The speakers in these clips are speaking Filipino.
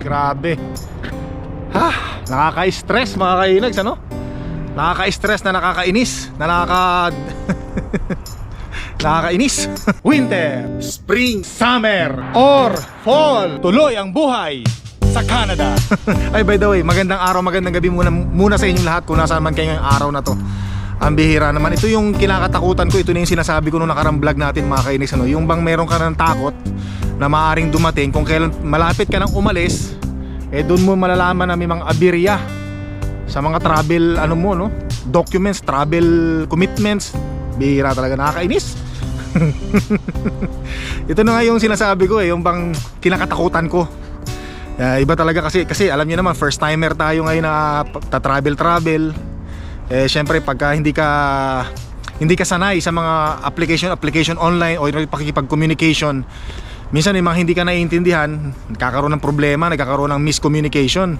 Grabe. Ha, nakaka-stress mga kainags ano? Nakaka-stress na nakakainis, na nakaka nakakainis. Winter, spring, summer, or fall. Tuloy ang buhay sa Canada. Ay by the way, magandang araw, magandang gabi muna muna sa inyong lahat kung nasaan man kayo ngayong araw na to. Ang bihira naman. Ito yung kinakatakutan ko. Ito na yung sinasabi ko nung nakarang vlog natin mga kainis. Ano? Yung bang meron ka ng takot na maaring dumating. Kung kailan malapit ka nang umalis, eh doon mo malalaman na may mga abirya sa mga travel ano mo no? Documents travel commitments. Bihira talaga nakakainis. Ito na nga yung sinasabi ko eh yung bang kinakatakutan ko. Ah, iba talaga kasi kasi alam niyo naman first timer tayo ngayon na ta-travel travel eh syempre pagka hindi ka hindi ka sanay sa mga application application online o pakikipag-communication minsan yung mga hindi ka naiintindihan nagkakaroon ng problema nagkakaroon ng miscommunication.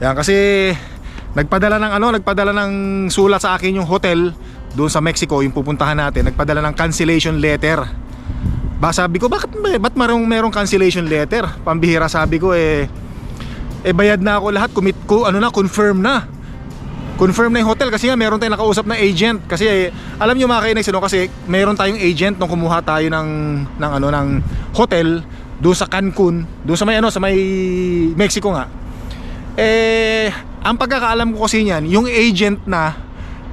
Yan kasi nagpadala ng ano nagpadala ng sulat sa akin yung hotel doon sa Mexico yung pupuntahan natin. Nagpadala ng cancellation letter. Ba sabi ko bakit ba- ba't merong merong cancellation letter? Pambihira sabi ko eh eh bayad na ako lahat. Commit ko ano na confirm na confirm na yung hotel kasi nga meron tayong nakausap na agent. Kasi eh, alam niyo mga kainex ano kasi meron tayong agent nung kumuha tayo ng ng ano ng hotel doon sa Cancun doon sa may ano sa may Mexico nga. Eh ang pagkakaalam ko kasi niyan yung agent na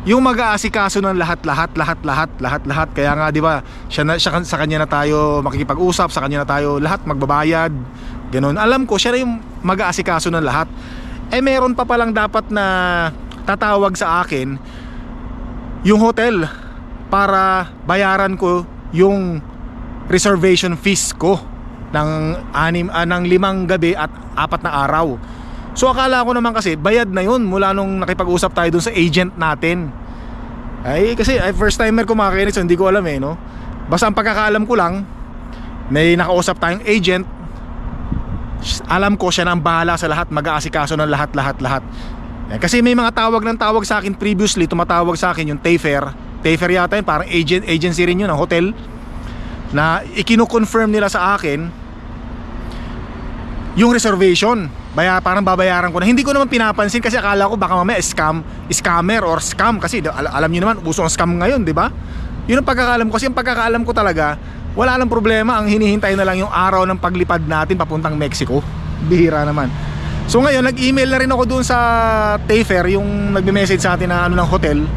yung mag-aasikaso ng lahat lahat lahat lahat lahat lahat. Kaya nga 'di ba siya, na, siya sa kanya na tayo makikipag-usap sa kanya na tayo lahat magbabayad ganun. Alam ko siya na yung mag-aasikaso ng lahat. Eh meron pa palang dapat na tatawag sa akin yung hotel para bayaran ko yung reservation fees ko ng anim ah, ng limang gabi at apat na araw. So akala ko naman kasi bayad na yun mula nung nakipag-usap tayo dun sa agent natin. Ay kasi ay first timer ko makakinig so hindi ko alam eh no. Basta ang pagkakaalam ko lang may nakausap tayong agent alam ko siya na ang bahala sa lahat mag-aasikaso ng lahat lahat lahat kasi may mga tawag ng tawag sa akin previously tumatawag sa akin yung Tayfair. Tayfair yata yun parang agent, agency rin yun ng hotel na ikino-confirm nila sa akin yung reservation. Baya, parang babayaran ko na. Hindi ko naman pinapansin kasi akala ko baka mamaya scam scammer or scam. Kasi al- alam niyo naman uso ang scam ngayon di ba? Yun ang pagkakaalam ko. Kasi ang pagkakaalam ko talaga wala lang problema. Ang hinihintay na lang yung araw ng paglipad natin papuntang Mexico. Bihira naman so ngayon nag-email na rin ako doon sa Tayfair yung nagme-message sa atin na ano ng hotel.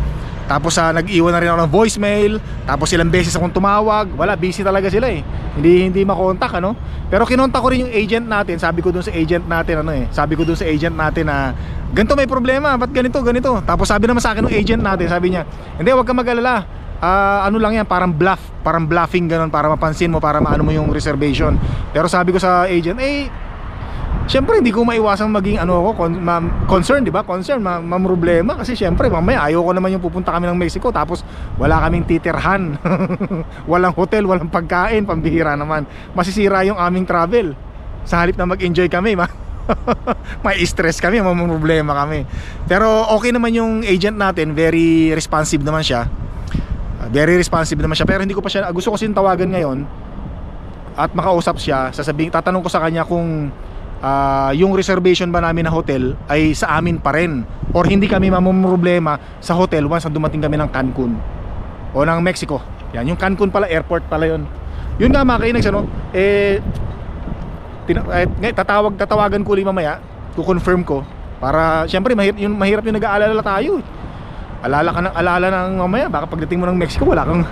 Tapos sa nag-iwan na rin ako ng voicemail. Tapos ilang beses akong tumawag. Wala, busy talaga sila eh. Hindi hindi makontak ano? Pero kinontak ko rin yung agent natin. Sabi ko dun sa agent natin ano eh. Sabi ko dun sa agent natin na Ganito may problema, ba't ganito, ganito? Tapos sabi naman sa akin ng agent natin Sabi niya, hindi wag ka mag-alala. Ah, ano lang yan, parang bluff Parang bluffing ganun Para mapansin mo, para maano mo yung reservation. Pero sabi ko sa agent, eh Siyempre hindi ko maiwasang maging ano ako con- ma- concern, 'di ba? Concern, ma- mamroblema kasi siyempre mamaya ayaw ko naman yung pupunta kami ng Mexico tapos wala kaming titirhan. walang hotel, walang pagkain, pambihira naman. Masisira yung aming travel. Sa halip na mag-enjoy kami, ma may stress kami, mamroblema kami. Pero okay naman yung agent natin, very responsive naman siya. Uh, Very responsive naman siya pero hindi ko pa siya gusto ko sin tawagan ngayon at makausap siya, sasabihin tatanong ko sa kanya kung ah, yung reservation ba namin na hotel ay sa amin pa rin or hindi kami mamumroblema sa hotel once dumating kami ng Cancun o ng Mexico. Yan, yung Cancun pala, airport pala yun. Yun nga mga kainags, ano, eh, tina- eh, tatawag, tatawagan ko ulit mamaya, kukonfirm ko, para, syempre, mahirap yung, mahirap yung nag-aalala tayo. eh. Alala ka ng alala ng mamaya, baka pagdating mo ng Mexico, wala kang,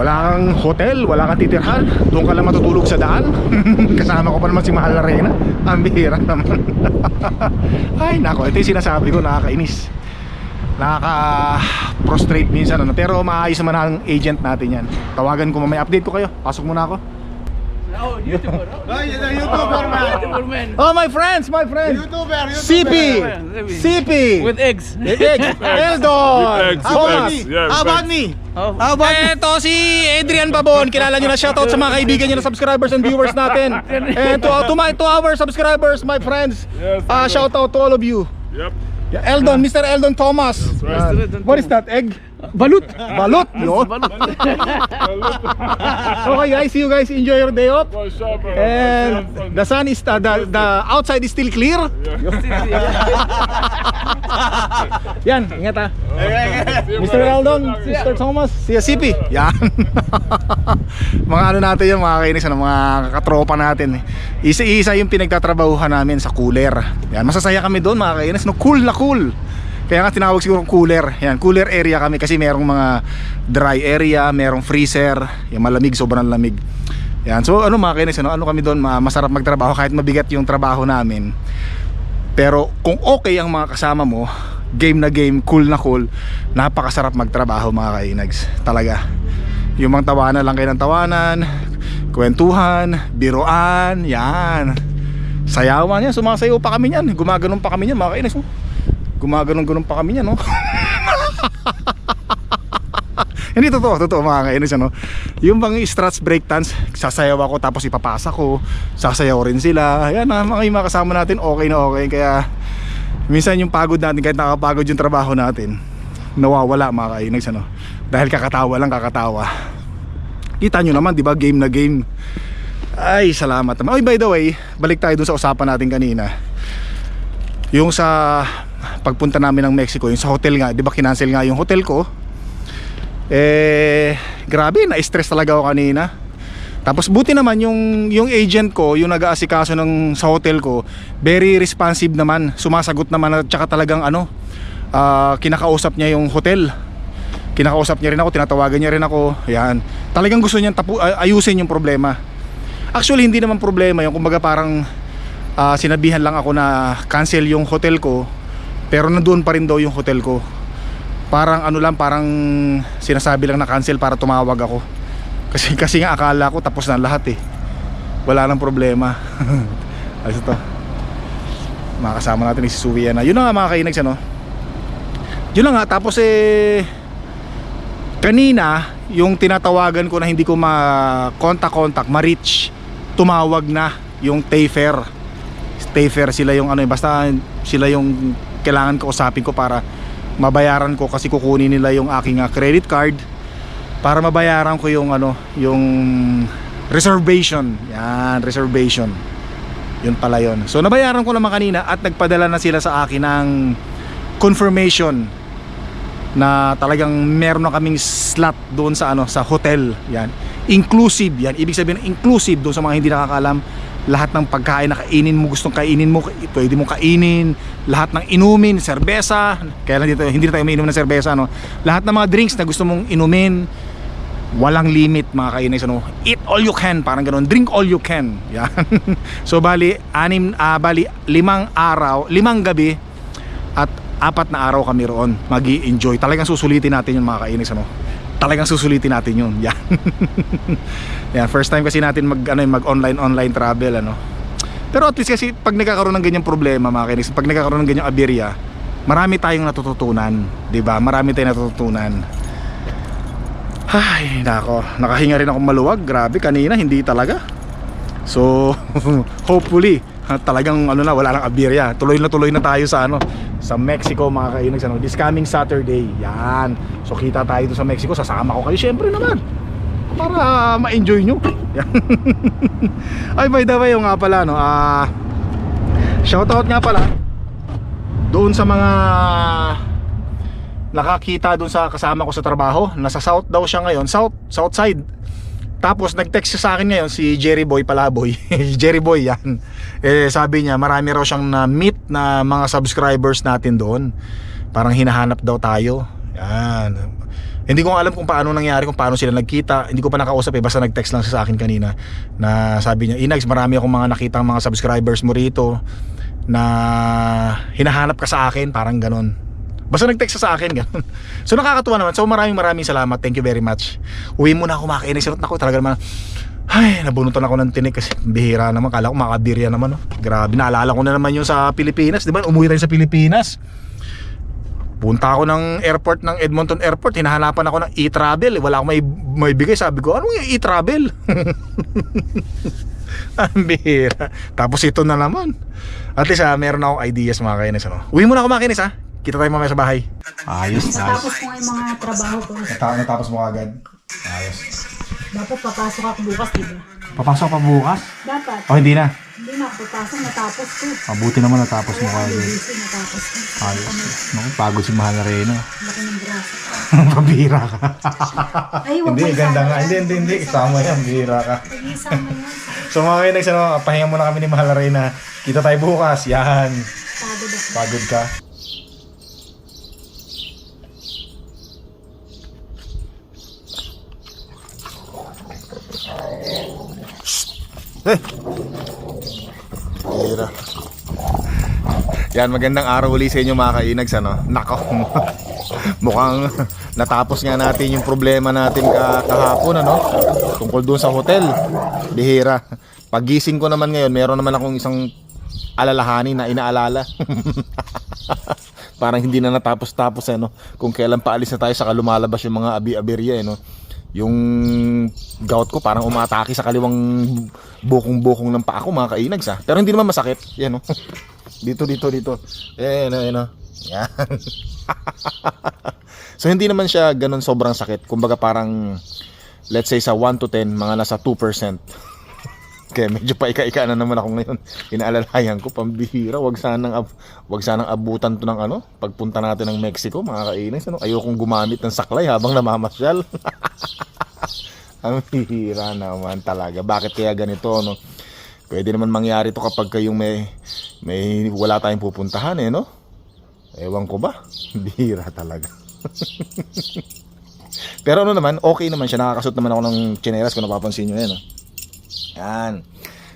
wala kang hotel, wala kang titirhan. Doon ka lang matutulog sa daan. Kasama ko pa naman si Mahal na Reyna. Ang bihira naman. Ay nako, ito yung sinasabi ko nakakainis. Nakaka-prostrate minsan ano. Pero maayos naman ang agent natin yan. Tawagan ko mamaya, update ko kayo. Pasok muna ako Oh, YouTuber. Oh, No, you're the YouTuber, man. YouTuber man. Oh my friends, my friends YouTuber, YouTuber. CP CP With eggs. Eldon eggs, How about Thomas me? Yeah, How about me? Oh. How about me? Eto si Adrian Babon, kilala nyo na shoutout sa mga kaibigan nyo na subscribers and viewers natin. And to, to my to our subscribers, my friends, Yes, uh, shoutout to all of you. Yep. Yeah, Eldon, Mr. Eldon Thomas. right. Uh, what is that egg? Balut. Balot! Yun. okay guys, see you guys enjoy your day off. And the sun is, uh, the, the outside is still clear. Yan, ingat ha. Mr. Raldon, Sister Thomas, si Asipi. Yan. mga ano natin yan, mga kainis, ano, mga katropa natin. Isa-isa yung pinagtatrabahuhan namin sa cooler. Yan, masasaya kami doon mga kainis. No, cool na cool. Kaya nga tinawag siguro cooler. Yan, cooler area kami kasi merong mga dry area, merong freezer, yung malamig, sobrang lamig. Yan, so ano mga kainis, ano, ano kami doon, ma- masarap magtrabaho kahit mabigat yung trabaho namin. Pero kung okay ang mga kasama mo, game na game, cool na cool, napakasarap magtrabaho mga kainags. Talaga. Yung mga tawanan lang kayo ng tawanan, kwentuhan, biroan, yan. Sayawan yan, sumasayaw pa kami yan. Gumaganon pa kami yan mga kainags. Gumaganon-ganon pa kami yan, no? Hindi totoo, totoo mga kainis ano. Yung bang struts break dance, sasayaw ako tapos ipapasa ko, sasayaw rin sila. Yan ang mga yung mga kasama natin, okay na okay. Kaya minsan yung pagod natin, kahit nakapagod yung trabaho natin, nawawala mga kainis ano. Dahil kakatawa lang kakatawa. Kita nyo naman, di ba? Game na game. Ay, salamat naman. Oy, by the way, balik tayo dun sa usapan natin kanina. Yung sa pagpunta namin ng Mexico, yung sa hotel nga, di ba kinancel nga yung hotel ko? Eh, grabe, na-stress talaga ako kanina. Tapos buti naman yung yung agent ko, yung nag-aasikaso ng sa hotel ko, very responsive naman, sumasagot naman at saka talagang ano, ah, kinakausap niya yung hotel. Kinakausap niya rin ako, tinatawagan niya rin ako. Yan. Talagang gusto niyang tapu- ay- ayusin yung problema. Actually, hindi naman problema yung kumbaga parang ah, sinabihan lang ako na cancel yung hotel ko, pero nandoon pa rin daw yung hotel ko. Parang ano lang parang sinasabi lang na cancel para tumawag ako. Kasi kasi nga akala ko tapos na lahat eh. Wala nang problema. Ayos ito makasama natin si Suwie na. Yun na nga mga kainags ano? Yun na nga tapos eh kanina yung tinatawagan ko na hindi ko ma-contact-contact ma-reach tumawag na yung Tayfair Tayfair sila yung ano eh basta sila yung kailangan ko usapin ko para mabayaran ko kasi kukunin nila yung aking ah, credit card para mabayaran ko yung ano yung reservation. Yan reservation. Yun pala yun. So nabayaran ko naman kanina at nagpadala na sila sa akin ng confirmation na talagang meron na kaming slot doon sa ano sa hotel. Yan inclusive yan. Ibig sabihin inclusive doon sa mga hindi nakakaalam lahat ng pagkain na kainin mo gustong kainin mo pwede mo kainin lahat ng inumin serbesa kaya lang dito hindi tayo umiinom ng serbesa no? Lahat ng mga drinks na gusto mong inumin walang limit mga kainis ano? Eat all you can parang ganun. Drink all you can. Yan. So bali anim ah, bali limang araw limang gabi at apat na araw kami roon. Mag enjoy talagang susulitin natin yung mga kainis ano talagang susulitin natin yun. Yan. Yan first time kasi natin mag ano mag online online travel ano. Pero at least kasi pag nagkakaroon ng ganyang problema mga kainis pag nagkakaroon ng ganyang aberya marami tayong natututunan 'di ba? Marami tayong natututunan. Ay nako. Nakahinga rin ako maluwag. Grabe kanina hindi talaga. So hopefully talagang ano na wala nang aberya. Tuloy na tuloy na tayo sa ano sa Mexico mga kainags ano this coming Saturday. Yan. So kita tayo doon sa Mexico. Sasama ko kayo syempre naman. Para ma-enjoy nyo. Ay by the way nga pala no ah shoutout nga pala doon sa mga nakakita doon sa kasama ko sa trabaho. Nasa south daw siya ngayon. South south side tapos nag-text sa akin ngayon si Jerry Boy Palaboy. Jerry Boy yan. Eh sabi niya marami raw siyang na meet na mga subscribers natin doon. Parang hinahanap daw tayo. Yan. Hindi ko alam kung paano nangyari kung paano sila nagkita. Hindi ko pa nakausap eh basta nag-text lang siya sa akin kanina na sabi niya Inags marami akong mga nakitang mga subscribers mo rito na hinahanap ka sa akin parang ganon Basta nag-text sa akin ganun. So nakakatuwa naman. So maraming maraming salamat. Thank you very much. Uwi muna ako na ako talaga naman. Ay, nabunutan ako ng tinik kasi bihira naman. Kala ko makabirya naman. Oh. Grabe, naalala ko na naman yung sa Pilipinas. Di ba? Umuwi tayo sa Pilipinas. Punta ako ng airport ng Edmonton Airport. Hinahanapan ako ng e-travel. Wala akong may, may bigay. Sabi ko, anong yung e-travel? Ang bihira. Tapos ito na naman. At least ah, meron akong ideas mga kainis. Ano? Uwi muna ako mga ha. Kita tayo mamaya sa bahay. Ayos, Natapos ko nga yung mga trabaho ko. Natapos, natapos mo agad. Ayos. Dapat papasok ako bukas, di ba? Papasok pa bukas? Dapat. O hindi na. Hindi na papasok, natapos ko. Mabuti naman natapos mo Kaya agad. busy, natapos ko. Ayos. Naku, pagod si Mahal na Reno. Laki ng braso. Pabira ka. Ay, wag hindi, mo ganda isama nga. Hindi, hindi, hindi. Isama yan. Bira ka. Pag-isama yan. So mga kainex, ano, pahinga muna kami ni Mahal na Reyna. Kita tayo bukas. Yan. Pagod ako. Pagod ka. Eh! Hira. Yan, magandang araw uli sa inyo mga kainags, ano? Nako, mukhang natapos nga natin yung problema natin ka kahapon, ano? Tungkol doon sa hotel. Bihira. Pagising ko naman ngayon, meron naman akong isang alalahanin na inaalala. Parang hindi na natapos-tapos, ano? Kung kailan paalis na tayo, saka lumalabas yung mga abi-aberya, eh, no? Yung gout ko parang umatake sa kaliwang bukong-bukong ng paa ko mga kainags ha. Pero hindi naman masakit. Yan oh. Dito dito dito. Ayan ayan oh. Yan. so hindi naman siya ganun sobrang sakit. Kumbaga parang let's say sa 1 to 10 mga nasa 2%. Kaya medyo paika-ika na naman ako ngayon. Inaalalayan ko pambihira, wag sanang ab- wag sanang abutan to ng ano, pagpunta natin ng Mexico, mga kainis ano. Ayokong gumamit ng saklay habang namamasyal. Ang hihira naman talaga. Bakit kaya ganito, no? Pwede naman mangyari to kapag kayong may may wala tayong pupuntahan eh, no? Ewan ko ba? Bihira talaga. Pero ano naman, okay naman siya. Nakakasot naman ako ng tsinelas kung napapansin nyo yan. No? Yan.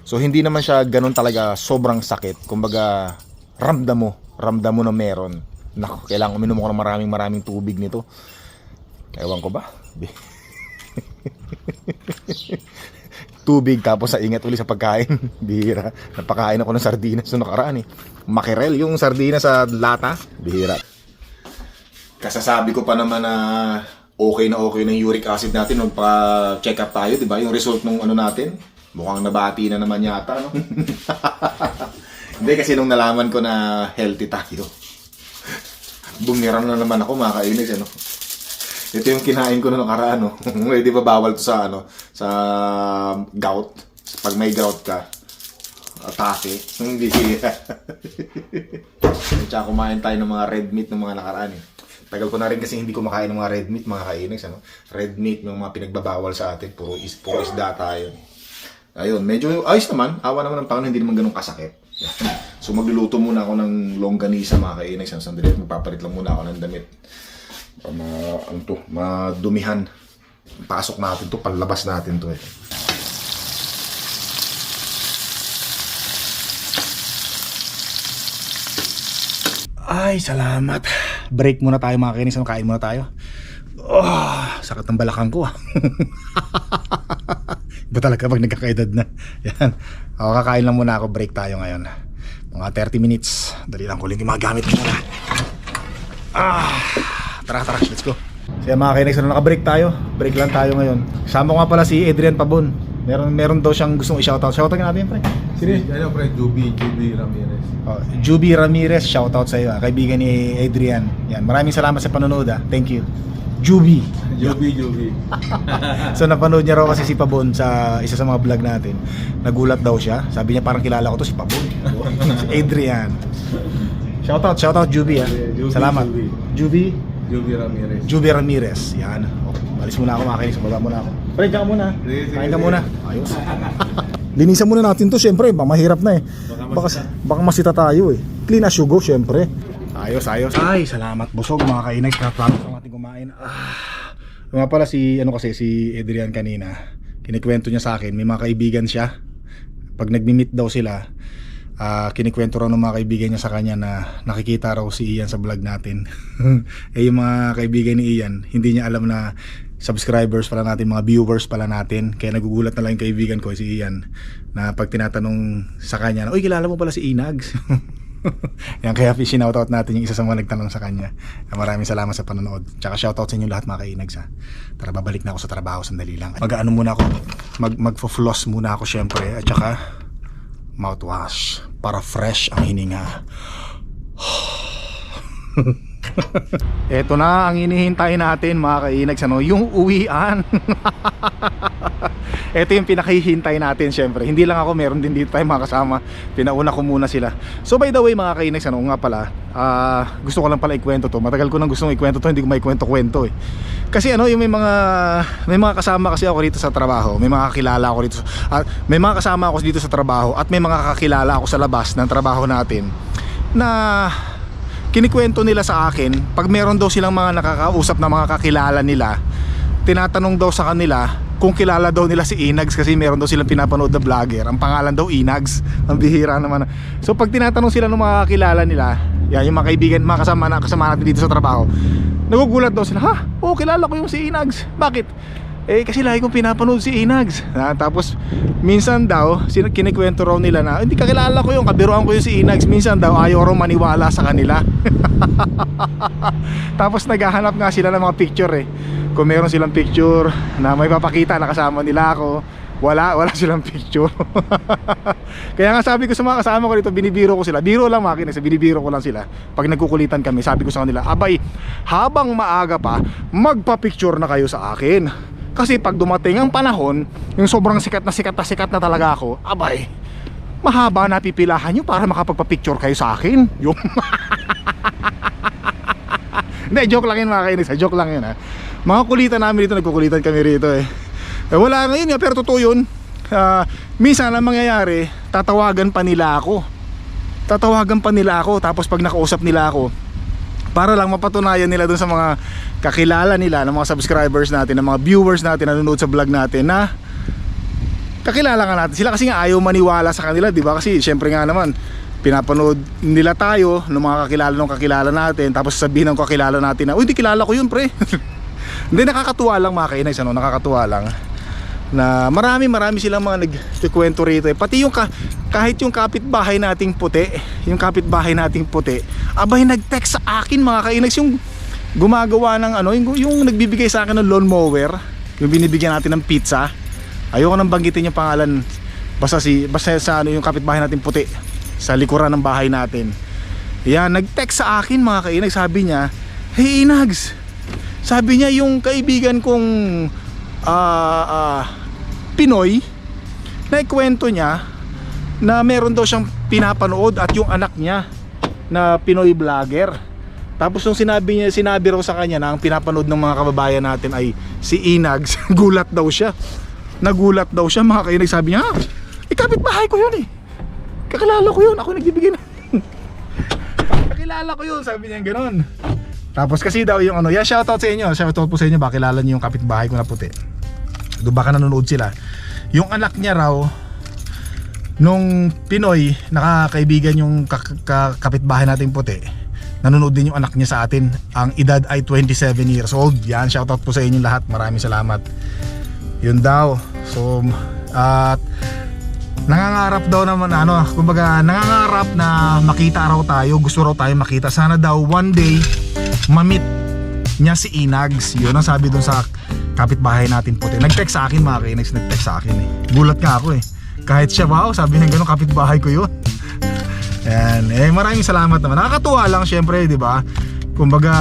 So hindi naman siya ganun talaga sobrang sakit. Kumbaga, ramdam mo. Ramdam mo na meron. Naku, kailangan uminom ko ng maraming maraming tubig nito. Ewan ko ba? tubig tapos sa ingat uli sa pagkain. Bihira. Napakain ako ng sardinas noong nakaraan eh. Makirel yung sardinas sa lata. Bihira. Kasasabi ko pa naman na okay na okay ng uric acid natin nung pa-check up tayo, di ba? Yung result ng ano natin. Mukhang nabati na naman yata, no? Hindi kasi nung nalaman ko na healthy tayo. Bumiram na naman ako mga kainis, ano? Ito yung kinain ko noong nakaraan, no? Eh, di ba bawal to sa, ano, sa gout? Pag may gout ka, atake. Hindi. Tsaka kumain tayo ng mga red meat ng mga nakaraan, eh. Tagal ko na rin kasi hindi kumakain ng mga red meat, mga kainags, ano? Red meat, yung mga pinagbabawal sa atin. Puro, is, puro isda tayo. Ayun, medyo ayos naman. Awa naman ng Panginoon, hindi naman ganun kasakit. so magluluto muna ako ng longganisa mga kainags. Sandali, magpapalit lang muna ako ng damit. Para ma, ano to, madumihan. Pasok natin to, palabas natin to eh. Ay, salamat. Break muna tayo mga kainis. Kain muna tayo. Oh, sakit ng balakang ko ah. Iba talaga pag nagkakaedad na. Yan. O, kakain lang muna ako. Break tayo ngayon. Mga 30 minutes. Dali lang kuling yung mga gamit ko muna. Ah, tara tara, let's go. So yan mga kainex, ano naka-break tayo? Break lang tayo ngayon. Kasama ko nga pala si Adrian Pabon. Meron meron daw siyang gustong i-shoutout. Shoutout ka natin, pre. Sino? yun? Ano pre, Juby, Juby Ramirez. Oh, Juby Ramirez, shoutout sa iyo. ah. Kaibigan ni Adrian. Yan, maraming salamat sa panonood ah. Thank you. Juby. Juby, Juby. So napanood niya raw kasi si Pabon sa isa sa mga vlog natin. Nagulat daw siya. Sabi niya parang kilala ko to si Pabon. si Adrian. Shoutout, shoutout Juby ah. Juby, Salamat. Juby. Juby. Juby Ramirez. Juby Ramirez. Yan. Okay. Alis muna ako mga kainis. Baba muna ako. Pre, ka muna. Kain ka muna. Ayos. Linisan muna natin to. Siyempre, ba, mahirap na eh. Baka, baka masita tayo eh. Clean as you go, siyempre. Ayos, ayos. Ay, salamat. Busog mga ang ating kumain. Ah. Nga pala si, ano kasi, si Adrian kanina. Kinikwento niya sa akin. May mga kaibigan siya. Pag nagmi-meet daw sila, ah kinikwento raw ng mga kaibigan niya sa kanya na nakikita raw si Ian sa vlog natin. eh yung mga kaibigan ni Ian, hindi niya alam na subscribers pala natin, mga viewers pala natin. Kaya nagugulat na lang yung kaibigan ko, si Ian, na pag tinatanong sa kanya, Uy, kilala mo pala si Inags. Yan, kaya sinoutout natin yung isa sa mga nagtanong sa kanya. Maraming salamat sa panonood. Tsaka shoutout sa inyo lahat mga kainags ha. Tara, babalik na ako sa trabaho sandali lang. Mag-ano muna ako, mag, magfo-floss muna ako syempre. At tsaka, mouthwash para fresh ang hininga. Eto na ang inihintay natin mga kainags ano, yung uwian. Ito yung pinakahihintay natin syempre. Hindi lang ako, meron din dito tayong mga kasama. Pinauna ko muna sila. So by the way mga kainags ano nga pala, ah, gusto ko lang pala ikwento to. Matagal ko nang gustong ikwento to, hindi ko maikwento-kwento eh. Kasi ano, yung may mga may mga kasama kasi ako dito sa trabaho. May mga kakilala ako dito. At may mga kasama ako dito sa trabaho at may mga kakilala ako sa labas ng trabaho natin na kinikwento nila sa akin pag meron daw silang mga nakakausap na mga kakilala nila tinatanong daw sa kanila kung kilala daw nila si Inags kasi meron daw silang pinapanood na vlogger ang pangalan daw Inags. Ang bihira naman. So pag tinatanong sila ng mga kakilala nila yan yung mga kaibigan mga kasama, na, kasama natin dito sa trabaho nagugulat daw sila ha? Oo kilala ko yung si Inags. Bakit eh kasi lagi kong pinapanood si Inags. Ha? Tapos minsan daw Kinikwento raw nila na Hindi kakilala ko yung kabiruan ko yung si Inags. Minsan daw ayaw raw maniwala sa kanila. Tapos naghahanap nga sila ng mga picture eh. Kung meron silang picture Na may papakita na kasama nila ako wala, wala silang picture. Kaya nga sabi ko sa mga kasama ko dito Binibiro ko sila. Biro lang mga kinis Binibiro ko lang sila. Pag nagkukulitan kami Sabi ko sa kanila Abay, habang maaga pa Magpa-picture na kayo sa akin kasi pag dumating ang panahon, yung sobrang sikat na sikat na sikat na talaga ako, abay, mahaba na pipilahan nyo para makapagpa-picture kayo sa akin. Yung... Hindi, joke lang yun mga kainis. Joke lang yun ha. Mga kulitan namin dito, nagkukulitan kami rito eh. eh wala na yun, eh, pero totoo yun. Ah, minsan ang mangyayari, tatawagan pa nila ako. Tatawagan pa nila ako, tapos pag nakausap nila ako, para lang mapatunayan nila dun sa mga kakilala nila ng mga subscribers natin, ng mga viewers natin na nanonood sa vlog natin na kakilala nga natin. Sila kasi nga ayaw maniwala sa kanila, 'di ba? Kasi syempre nga naman pinapanood nila tayo ng mga kakilala ng kakilala natin tapos sabihin ng kakilala natin na uy di kilala ko yun pre. Hindi nakakatuwa lang mga kainay ano, nakakatuwa lang na marami marami silang mga nagkikwento rito eh. pati yung ka, kahit yung kapitbahay nating puti yung kapitbahay nating puti abay nag-text sa akin mga kainags yung gumagawa ng ano yung, yung nagbibigay sa akin ng lawn mower yung binibigyan natin ng pizza. Ayoko nang banggitin yung pangalan basta si basta sa ano yung kapitbahay nating puti sa likuran ng bahay natin. Yan nag-text sa akin mga kainags sabi niya hey inags. Sabi niya yung kaibigan kong ah ah, Pinoy na ikwento niya na meron daw siyang pinapanood at yung anak niya na Pinoy vlogger. Tapos nung sinabi niya, sinabi raw sa kanya na ang pinapanood ng mga kababayan natin ay si Inags, gulat daw siya. Nagulat daw siya mga kainig. Sabi niya, ah, ikapit bahay ko yun eh. Kakilala ko yun, ako nagbibigay na. Kakilala ko yun, sabi niya gano'n. Tapos kasi daw yung ano, yeah, shoutout sa inyo, shoutout po sa inyo, baka kilala niyo yung kapitbahay ko na puti. Doon baka nanonood sila. Yung anak niya raw, nung Pinoy, nakakaibigan yung ka- ka- kapitbahay nating puti, nanonood din yung anak niya sa atin. Ang edad ay 27 years old. Yan, shoutout po sa inyo lahat. Maraming salamat. Yun daw. So, at nangangarap daw naman ano, kumbaga nangangarap na makita raw tayo, gusto raw tayo makita. Sana daw one day mamit niya si Inags. Yun ang sabi dun sa kapitbahay natin puti. Nag-text sa akin mga kainags, nag-text sa akin eh. Gulat nga ako eh. Kahit siya wow, sabi niya gano'n kapitbahay ko yun. Yan. Eh maraming salamat naman. Nakakatuwa lang syempre, 'di ba? Kumbaga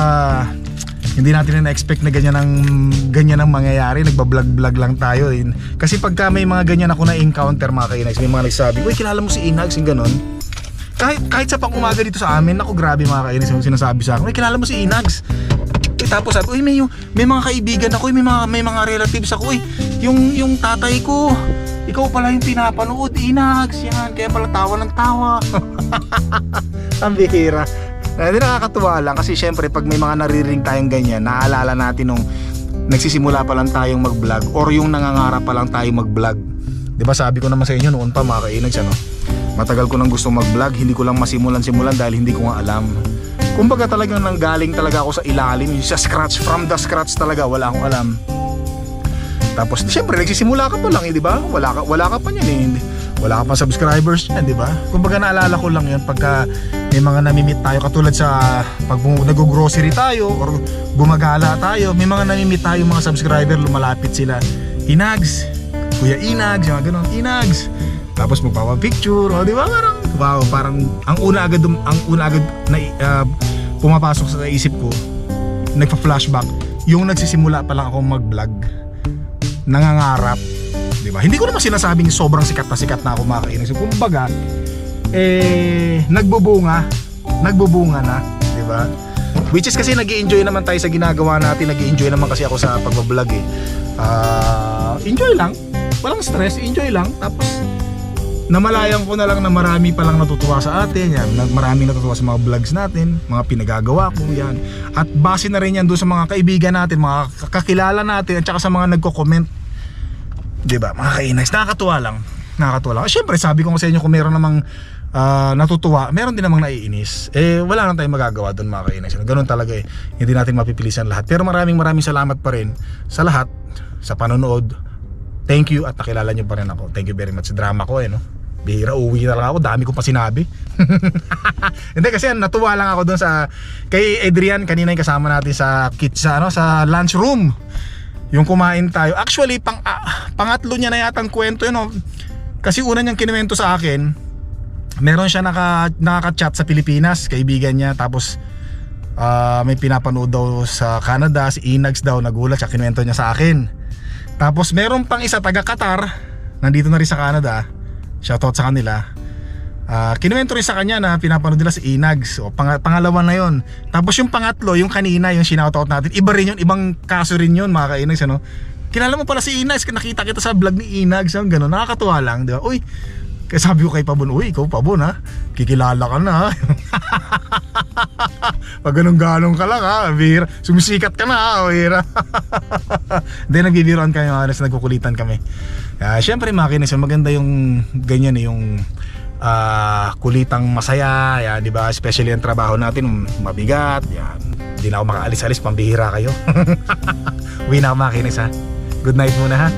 hindi natin na-expect na ganyan ang ganyan ang mangyayari. Nagba-vlog-vlog lang tayo eh. Kasi pagka may mga ganyan ako na encounter mga kainags, may mga nagsabi, "Uy, kilala mo si Inags?" yung ganon. Kahit kahit sa pang-umaga dito sa amin, ako grabe mga kainags yung sinasabi sa akin, "Uy, kilala mo si Inags?" Eh, tapos sabi, uy, may, may mga kaibigan ako, may mga, may mga relatives ako, eh. Yung, yung tatay ko, ikaw pala yung pinapanood, inags, yan. Kaya pala tawa ng tawa. Ang bihira. Eh, di nakakatuwa lang kasi syempre pag may mga naririnig tayong ganyan, naaalala natin nung nagsisimula pa lang tayong mag-vlog or yung nangangarap pa lang tayong mag-vlog. 'Di ba sabi ko naman sa inyo noon pa mga kainags ano. Matagal ko nang gusto mag-vlog, hindi ko lang masimulan-simulan dahil hindi ko nga alam. Kumbaga talagang nanggaling talaga ako sa ilalim, sa scratch, from the scratch talaga, wala akong alam. Tapos, siyempre, nagsisimula ka pa lang, eh, di ba? Wala ka, wala ka pa niyan eh. Wala ka pa subscribers niyan, di ba? Kumbaga naalala ko lang yun pagka may mga namimit tayo katulad sa pag nag-grocery tayo or gumagala tayo, may mga namimit tayo mga subscriber, lumalapit sila. Inags, Kuya Inags, yung mga ganun, Inags. Tapos magpapapicture, o di ba? Parang, wow, parang ang una agad, ang una agad na, uh, pumapasok sa isip ko, nagpa-flashback, yung nagsisimula pa lang ako mag-vlog, nangangarap, di ba? Hindi ko naman sinasabing sobrang sikat na sikat na ako makakainis. Kumbaga, eh, nagbubunga, nagbubunga na, di ba? Which is kasi nag enjoy naman tayo sa ginagawa natin, nag enjoy naman kasi ako sa pagbablog eh. Ah, enjoy lang, walang stress, enjoy lang. Tapos, namalayan ko na lang na marami palang natutuwa sa atin yan. Na marami natutuwa sa mga vlogs natin mga pinagagawa ko yan. At base na rin yan doon sa mga kaibigan natin mga kakilala natin at saka sa mga nagko-comment. Di ba? Mga kainays nakakatuwa lang. Nakakatuwa lang. Syempre sabi ko sa inyo kung meron namang ah, natutuwa meron din namang naiinis. Eh wala nang tayong magagawa doon mga kainays ganun talaga eh. Hindi natin mapipilisan lahat. Pero maraming maraming salamat pa rin sa lahat sa panonood. Thank you at nakilala niyo pa rin ako. Thank you very much. Drama ko eh, no? Bihira, uwi na lang ako. Dami ko pa sinabi. Hindi kasi natuwa lang ako doon sa kay Adrian kanina yung kasama natin sa kids sa ano sa lunch room. Yung kumain tayo. Actually, pang ah, pangatlo niya na yatang kwento yun, no? Kasi una niyang kinuwento sa akin, meron siya naka nakaka-chat sa Pilipinas, kaibigan niya tapos ah, may pinapanood daw sa Canada, si Inags daw nagulat siya kinuwento niya sa akin. Tapos meron pang isa taga Qatar, nandito na rin sa Canada. Shoutout sa kanila. Ah, kinuwento rin sa kanya na pinapanood nila si Inags. O pang- pangalawa na 'yon. Tapos yung pangatlo, yung kanina, yung shoutout natin, iba rin yun, ibang kaso rin yun mga kainags ano. Kilala mo pala si Inags, nakita kita sa vlog ni Inags, yung gano'n, nakakatuwa lang, di ba? Uy, kaya sabi ko kay Pabon, uy, ikaw Pabon ha, kikilala ka na. Pag ganun-ganong ka lang ha, bihira. Sumisikat ka na ha, bihira. Hindi, nagbibiroan kami mga nagkukulitan kami. Uh, Siyempre mga kinis, maganda yung ganyan yung ah, kulitang masaya, yan, di ba? Especially ang trabaho natin, mabigat, yan. Hindi na ako makaalis-alis, pambihira kayo. Uwi na ako mga kinis ha. Good night muna ha.